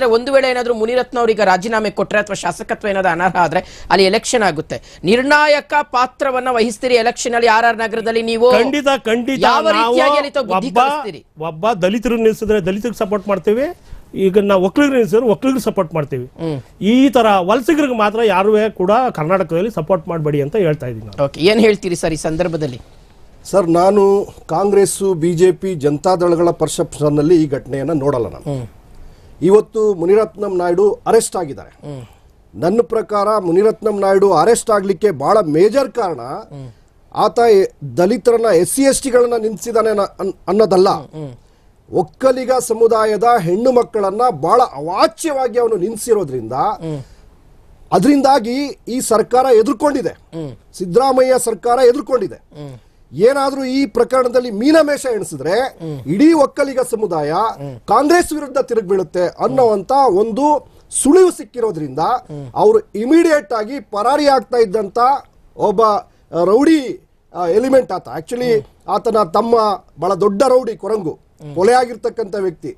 ಅಂದ್ರೆ ಒಂದು ವೇಳೆ ಏನಾದರೂ ಮುನಿರತ್ನ ಅವರಿಗೆ ರಾಜೀನಾಮೆ ಕೊಟ್ಟರೆ ಅಥವಾ ಶಾಸಕತ್ವ ಏನಾದರೂ ಅನರ್ಹ ಆದ್ರೆ ಅಲ್ಲಿ ಎಲೆಕ್ಷನ್ ಆಗುತ್ತೆ. ನಿರ್ಣಾಯಕ ಪಾತ್ರವನ್ನ ವಹಿಸ್ತೀರಿ ಎಲೆಕ್ಷನ್ ಅಲ್ಲಿ ಆರ್ ಆರ್ ನಗರದಲ್ಲಿ ನೀವು ಖಂಡಿತ ಖಂಡಿತ ಯಾವ ರೀತಿಯಾಗಿ ಬುದ್ಧಿ ಒಬ್ಬ ಒಬ್ಬ ದಲಿತರು ನಿಲ್ಲಿಸಿದ್ರೆ ದಲಿತರಿಗೆ ಸಪೋರ್ಟ್ ಮಾಡ್ತೀವಿ. ಈಗ ನಾವು ಒಕ್ಕಲಿಗರು ನಿಲ್ಲಿಸಿದ್ರೆ ಒಕ್ಕಲಿಗರು ಸಪೋರ್ಟ್ ಮಾಡ್ತೀವಿ. ಈ ತರ ವಲಸಿಗರಿಗೆ ಮಾತ್ರ ಯಾರು ಕೂಡ ಕರ್ನಾಟಕದಲ್ಲಿ ಸಪೋರ್ಟ್ ಮಾಡಬೇಡಿ ಅಂತ ಹೇಳ್ತಾ ಇದ್ದೀನಿ ಓಕೆ ಏನ್ ಹೇಳ್ತೀರಿ ಸರ್ ಈ ಸಂದರ್ಭದಲ್ಲಿ? ಸರ್ ನಾನು ಕಾಂಗ್ರೆಸ್ಸು ಬಿ ಜೆ ಪಿ ಜನತಾದಳಗಳ ಪರ್ಸೆಪ್ಷನ್ನಲ್ಲಿ ಈ ಘಟನೆಯನ್ನು ನೋಡಲ್ಲ ನಾನು. ಇವತ್ತು ಮುನಿರತ್ನಂ ನಾಯ್ಡು ಅರೆಸ್ಟ್ ಆಗಿದ್ದಾರೆ. ನನ್ನ ಪ್ರಕಾರ ಮುನಿರತ್ನಂ ನಾಯ್ಡು ಅರೆಸ್ಟ್ ಆಗಲಿಕ್ಕೆ ಬಹಳ ಮೇಜರ್ ಕಾರಣ ಆತ ದಲಿತರನ್ನ ಎಸ್ ಸಿ ಎಸ್ ಟಿಗಳನ್ನ ನಿಲ್ಲಿಸಿದಾನೆ ಅನ್ನೋದಲ್ಲ. ಒಕ್ಕಲಿಗ ಸಮುದಾಯದ ಹೆಣ್ಣು ಮಕ್ಕಳನ್ನ ಬಹಳ ಅವಾಚ್ಯವಾಗಿ ಅವನು ನಿಲ್ಲಿಸಿರೋದ್ರಿಂದ ಅದರಿಂದಾಗಿ ಈ ಸರ್ಕಾರ ಎದುರ್ಕೊಂಡಿದೆ. ಸಿದ್ದರಾಮಯ್ಯ ಸರ್ಕಾರ ಎದುರ್ಕೊಂಡಿದೆ. ಏನಾದ್ರೂ ಈ ಪ್ರಕರಣದಲ್ಲಿ ಮೀನಮೇಷ ಎಣಿಸಿದ್ರೆ ಇಡೀ ಒಕ್ಕಲಿಗ ಸಮುದಾಯ ಕಾಂಗ್ರೆಸ್ ವಿರುದ್ಧ ತಿರುಗ್ಬೀಳುತ್ತೆ ಅನ್ನೋವಂತ ಒಂದು ಸುಳಿವು ಸಿಕ್ಕಿರೋದ್ರಿಂದ ಅವರು ಇಮಿಡಿಯೇಟ್ ಆಗಿ ಪರಾರಿ ಆಗ್ತಾ ಇದ್ದಂತ ಒಬ್ಬ ರೌಡಿ ಎಲಿಮೆಂಟ್ ಆತ. ಆಕ್ಚುಲಿ ಆತನ ತಮ್ಮ ಬಹಳ ದೊಡ್ಡ ರೌಡಿ ಕೊರಂಗು ಕೊಲೆ ಆಗಿರ್ತಕ್ಕಂಥ ವ್ಯಕ್ತಿ.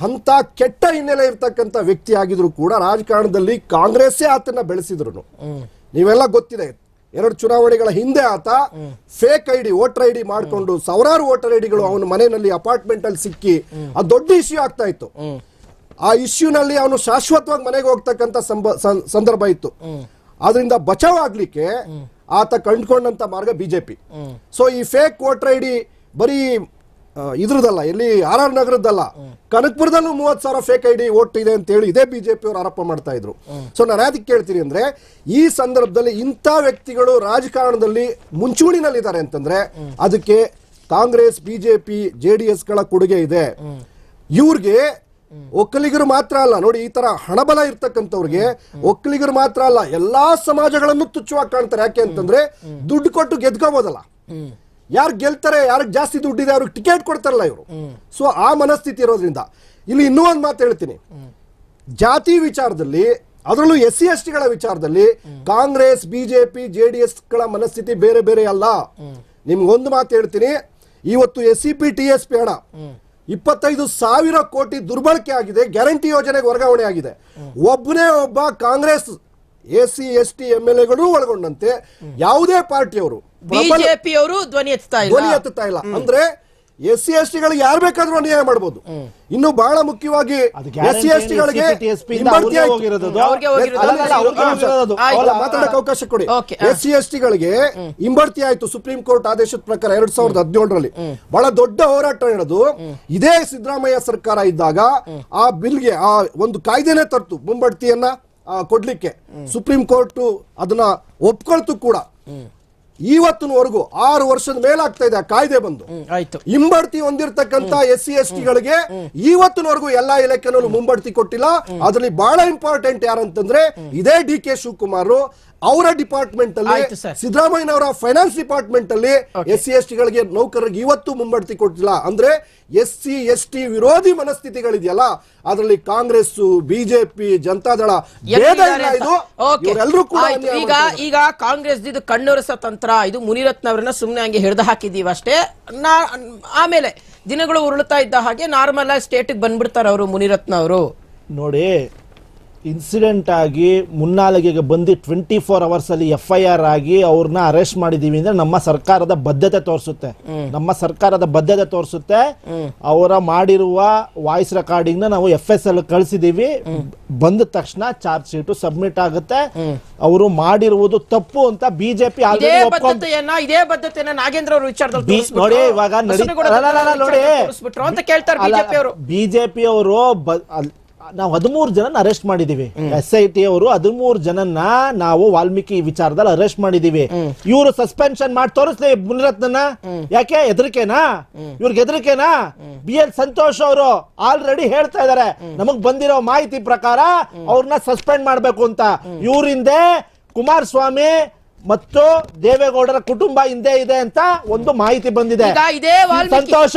ಅಂತ ಕೆಟ್ಟ ಹಿನ್ನೆಲೆ ಇರ್ತಕ್ಕಂಥ ವ್ಯಕ್ತಿ ಆಗಿದ್ರು ಕೂಡ ರಾಜಕಾರಣದಲ್ಲಿ ಕಾಂಗ್ರೆಸ್ಸೇ ಆತನ ಬೆಳೆಸಿದ್ರು ನೀವೆಲ್ಲ ಗೊತ್ತಿದೆ ಎರಡು ಚುನಾವಣೆಗಳ ಹಿಂದೆ ಆತ fake I D voter I D ಮಾಡಿಕೊಂಡು ಸಾವಿರಾರು ವೋಟರ್ ಡಿಗಳು ಅವನ ಮನೆಯಲ್ಲಿ ಅಪಾರ್ಟ್ಮೆಂಟ್ ಅಲ್ಲಿ ಸಿಕ್ಕಿ ಅದು ದೊಡ್ಡ ಇಶ್ಯೂ ಆಗ್ತಾ ಇತ್ತು. ಆ ಇಶ್ಯೂನಲ್ಲಿ ಅವನು ಶಾಶ್ವತವಾಗಿ ಮನೆಗೆ ಹೋಗ್ತಕ್ಕಂತ ಸಂದರ್ಭ ಇತ್ತು. ಅದರಿಂದ ಬಚಾವ್ ಆಗ್ಲಿಕ್ಕೆ ಆತ ಕಂಡುಕೊಂಡಂತ ಮಾರ್ಗ ಬಿಜೆಪಿ. ಸೊ ಈ ಫೇಕ್ ವೋಟರ್ ಐ ಡಿ ಬರೀ ಇದ್ರದಲ್ಲ ಎಲ್ಲಿ ಆರ್ ಆರ್ ನಗರದ್ದಲ್ಲ. ಕನಕಪುರದಲ್ಲೂ ಮೂವತ್ತು ಸಾವಿರ ಫೇಕ್ ಐ ಡಿ ಓಟ್ ಇದೆ ಅಂತ ಹೇಳಿ ಇದೇ ಬಿಜೆಪಿ ಅವರು ಆರೋಪ ಮಾಡ್ತಾ ಇದ್ರು. ಸೊ ನಾನು ಅದಕ್ಕೆ ಕೇಳ್ತೀನಿ ಅಂದ್ರೆ, ಈ ಸಂದರ್ಭದಲ್ಲಿ ಇಂಥ ವ್ಯಕ್ತಿಗಳು ರಾಜಕಾರಣದಲ್ಲಿ ಮುಂಚೂಣಿನಲ್ಲಿದ್ದಾರೆ ಅಂತಂದ್ರೆ, ಅದಕ್ಕೆ ಕಾಂಗ್ರೆಸ್, ಬಿಜೆಪಿ, ಜೆ ಡಿ ಎಸ್ಗಳ ಕೊಡುಗೆ ಇದೆ. ಇವ್ರಿಗೆ ಒಕ್ಕಲಿಗರು ಮಾತ್ರ ಅಲ್ಲ, ನೋಡಿ ಈ ತರ ಹಣಬಲ ಇರ್ತಕ್ಕಂಥವ್ರಿಗೆ ಒಕ್ಕಲಿಗರು ಮಾತ್ರ ಅಲ್ಲ, ಎಲ್ಲಾ ಸಮಾಜಗಳನ್ನು ತುಚ್ಚುವಾಗಿ ಕಾಣ್ತಾರೆ. ಯಾಕೆ ಅಂತಂದ್ರೆ, ದುಡ್ಡು ಕೊಟ್ಟು ಗೆದ್ಕೋಬೋದಲ್ಲ. ಯಾರು ಗೆಲ್ತಾರೆ ಯಾರಿಗೆ ಜಾಸ್ತಿ ದುಡ್ಡಿದೆ ಅವ್ರಿಗೆ ಟಿಕೆಟ್ ಕೊಡ್ತಾರಲ್ಲ ಇವರು. ಸೊ ಆ ಮನಸ್ಥಿತಿ ಇರೋದ್ರಿಂದ. ಇಲ್ಲಿ ಇನ್ನೂ ಒಂದು ಮಾತು ಹೇಳ್ತೀನಿ. ಜಾತಿ ವಿಚಾರದಲ್ಲಿ ಅದರಲ್ಲೂ ಎಸ್ ಸಿ ಎಸ್ ಟಿಗಳ ವಿಚಾರದಲ್ಲಿ ಕಾಂಗ್ರೆಸ್ ಬಿಜೆಪಿ ಜೆ ಡಿ ಎಸ್ಗಳ ಮನಸ್ಥಿತಿ ಬೇರೆ ಬೇರೆ ಅಲ್ಲ. ನಿಮ್ಗೊಂದು ಮಾತು ಹೇಳ್ತೀನಿ. ಇವತ್ತು S C P T S P ಹಣ ಇಪ್ಪತ್ತೈದು ಸಾವಿರ ಕೋಟಿ ದುರ್ಬಳಕೆ ಆಗಿದೆ ಗ್ಯಾರಂಟಿ ಯೋಜನೆಗೆ ವರ್ಗಾವಣೆ ಆಗಿದೆ. ಒಬ್ಬನೇ ಒಬ್ಬ Congress S C S T M L ಎಗಳು ಒಳಗೊಂಡಂತೆ ಯಾವುದೇ ಪಾರ್ಟಿಯವರು ಬಿಜೆಪಿಯವರು ಬಿಜೆಪಿ ಅವರು ಧ್ವನಿ ಎತ್ತಾ ಧ್ವನಿ ಇಲ್ಲ ಎತ್ತುತ್ತಾ ಇಲ್ಲ. ಅಂದ್ರೆ ಎಸ್ ಸಿ ಎಸ್ ಟಿಗಳಿಗೆ ಯಾರು ಬೇಕಾದ್ರೂ ಅನ್ಯಾಯ ಮಾಡಬಹುದು ಇನ್ನು ಬಹಳ ಮುಖ್ಯವಾಗಿ ಎಸ್ ಸಿ ಎಸ್ ಟಿಗಳಿಗೆ ಮಾತಾಡಕ್ಕೆ ಅವಕಾಶ ಕೊಡಿ. ಎಸ್ ಸಿ ಎಸ್ ಟಿಗಳಿಗೆ ಹಿಂಬಡ್ತಿ ಆಯ್ತು ಸುಪ್ರೀಂ ಕೋರ್ಟ್ ಆದೇಶದ ಪ್ರಕಾರ ಎರಡ್ ಸಾವಿರದ ಹದಿನೇಳರಲ್ಲಿ. ಬಹಳ ದೊಡ್ಡ ಹೋರಾಟ ನಡೆದು ಇದೇ ಸಿದ್ದರಾಮಯ್ಯ ಸರ್ಕಾರ ಇದ್ದಾಗ ಆ ಬಿಲ್ಗೆ ಆ ಒಂದು ಕಾಯ್ದೆನೆ ತರ್ತು. ಮುಂಬಡ್ತಿಯನ್ನ ಕೊಡ್ಲಿಕ್ಕೆ. ಸುಪ್ರೀಂ ಕೋರ್ಟ್ ಅದನ್ನ ಒಪ್ಕೊಳ್ತು ಕೂಡ. ಇವತ್ತಿನವರೆಗೂ ಆರು ವರ್ಷದ ಮೇಲಾಗ್ತಾ ಇದೆ ಆ ಕಾಯ್ದೆ ಬಂದು. ಹಿಂಬಡ್ತಿ ಹೊಂದಿರತಕ್ಕಂತ ಎಸ್ ಸಿ ಎಸ್ ಟಿಗಳಿಗೆ ಇವತ್ತಿನವರೆಗೂ ಎಲ್ಲಾ ಇಲಾಖೆನಲ್ಲೂ ಮುಂಬಡ್ತಿ ಕೊಟ್ಟಿಲ್ಲ. ಅದರಲ್ಲಿ ಬಹಳ ಇಂಪಾರ್ಟೆಂಟ್ ಯಾರಂತಂದ್ರೆ ಇದೇ ಡಿ ಕೆ ಶಿವಕುಮಾರ್ ಅವರ ಡಿಪಾರ್ಟ್ಮೆಂಟ್ ಅಲ್ಲಿ ಸಿದ್ದರಾಮಯ್ಯ ಅವರ ಫೈನಾನ್ಸ್ ಡಿಪಾರ್ಟ್ಮೆಂಟ್ ಅಲ್ಲಿ ಎಸ್ ಸಿ ಎಸ್ ಟಿಗಳಿಗೆ ನೌಕರರಿಗೆ ಇವತ್ತು ಮುಂಬಡ್ತಿ ಕೊಟ್ಟಿಲ್ಲ. ಅಂದ್ರೆ ಎಸ್ ಸಿ ಎಸ್ ಟಿ ವಿರೋಧಿ ಮನಸ್ಥಿತಿಗಳಿದೆಯಲ್ಲ ಅದರಲ್ಲಿ ಕಾಂಗ್ರೆಸ್ ಬಿಜೆಪಿ ಜನತಾದಳ. ಇವರೆಲ್ಲರೂ ಕೂಡ. ಈಗ ಈಗ ಕಾಂಗ್ರೆಸ್ ಇದು ಕಣ್ಣೊರೆಸ ತಂತ್ರ ಇದು ಮುನಿರತ್ನ ಅವರನ್ನ ಸುಮ್ಮನೆ ಹಂಗೆ ಹಿಡಿದು ಹಾಕಿದೀವಿ ಅಷ್ಟೇ. ನಾ ಆಮೇಲೆ ದಿನಗಳು ಉರುಳ್ತಾ ಇದ್ದ ಹಾಗೆ ನಾರ್ಮಲ್ ಆಗಿ ಸ್ಟೇಟ್ ಬಂದ್ಬಿಡ್ತಾರೆ ಅವರು ಮುನಿರತ್ನ ಅವರು ನೋಡಿ ಇನ್ಸಿಡೆಂಟ್ ಆಗಿ ಮುನ್ನಾಲಿಗೆಗೆ ಬಂದು ಟ್ವೆಂಟಿ ಫೋರ್ ಅವರ್ಸ್ ಅಲ್ಲಿ ಎಫ್ ಐ ಆರ್ ಆಗಿ ಅವ್ರನ್ನ ಅರೆಸ್ಟ್ ಮಾಡಿದೀವಿ ಅಂದ್ರೆ ನಮ್ಮ ಸರ್ಕಾರದ ಬದ್ಧತೆ ತೋರಿಸುತ್ತೆ. ನಮ್ಮ ಸರ್ಕಾರದ ಬದ್ಧತೆ ತೋರಿಸುತ್ತೆ. ಅವರ ಮಾಡಿರುವ ವಾಯ್ಸ್ ರೆಕಾರ್ಡಿಂಗ್ನ ನಾವು ಎಫ್ ಎಸ್ ಎಲ್ ಕಳಿಸಿದೀವಿ. ಬಂದ ತಕ್ಷಣ ಚಾರ್ಜ್ ಶೀಟ್ ಸಬ್ಮಿಟ್ ಆಗುತ್ತೆ. ಅವರು ಮಾಡಿರುವುದು ತಪ್ಪು ಅಂತ ಬಿಜೆಪಿ ಇದೇ ಬದ್ಧತೆಯನ್ನ ನಾಗೇಂದ್ರ ಅವರು ವಿಚಾರದಲ್ಲಿ. ನೋಡಿ ಇವಾಗ ನಡಿ- ಬಿಜೆಪಿ ಅವರು. ನಾವು ಹದಿಮೂರು ಜನ ಅರೆಸ್ಟ್ ಮಾಡಿದೀವಿ. ಎಸ್ ಐ ಟಿ ಅವರು ಹದಿಮೂರು ಜನನ್ನ ನಾವು ವಾಲ್ಮೀಕಿ ವಿಚಾರದಲ್ಲಿ ಅರೆಸ್ಟ್ ಮಾಡಿದೀವಿ. ಇವರು ಸಸ್ಪೆನ್ಷನ್ ಮಾಡಿ ತೋರಿಸ್ಲಿ ಮುನಿರತ್ನನ. ಯಾಕೆ? ಹೆದರಿಕೆನಾ? ಇವ್ರಿಗೆ ಹೆದರಿಕೆನಾ? ಬಿ ಎಲ್ ಸಂತೋಷ್ ಅವರು ಆಲ್ರೆಡಿ ಹೇಳ್ತಾ ಇದಾರೆ. ನಮಗ್ ಬಂದಿರೋ ಮಾಹಿತಿ ಪ್ರಕಾರ ಅವ್ರನ್ನ ಸಸ್ಪೆಂಡ್ ಮಾಡ್ಬೇಕು ಅಂತ. ಇವರಿಂದೆ ಕುಮಾರಸ್ವಾಮಿ ಮತ್ತು ದೇವೇಗೌಡರ ಕುಟುಂಬ ಹಿಂದೆ ಇದೆ ಅಂತ ಒಂದು ಮಾಹಿತಿ ಬಂದಿದೆ. ಸಂತೋಷ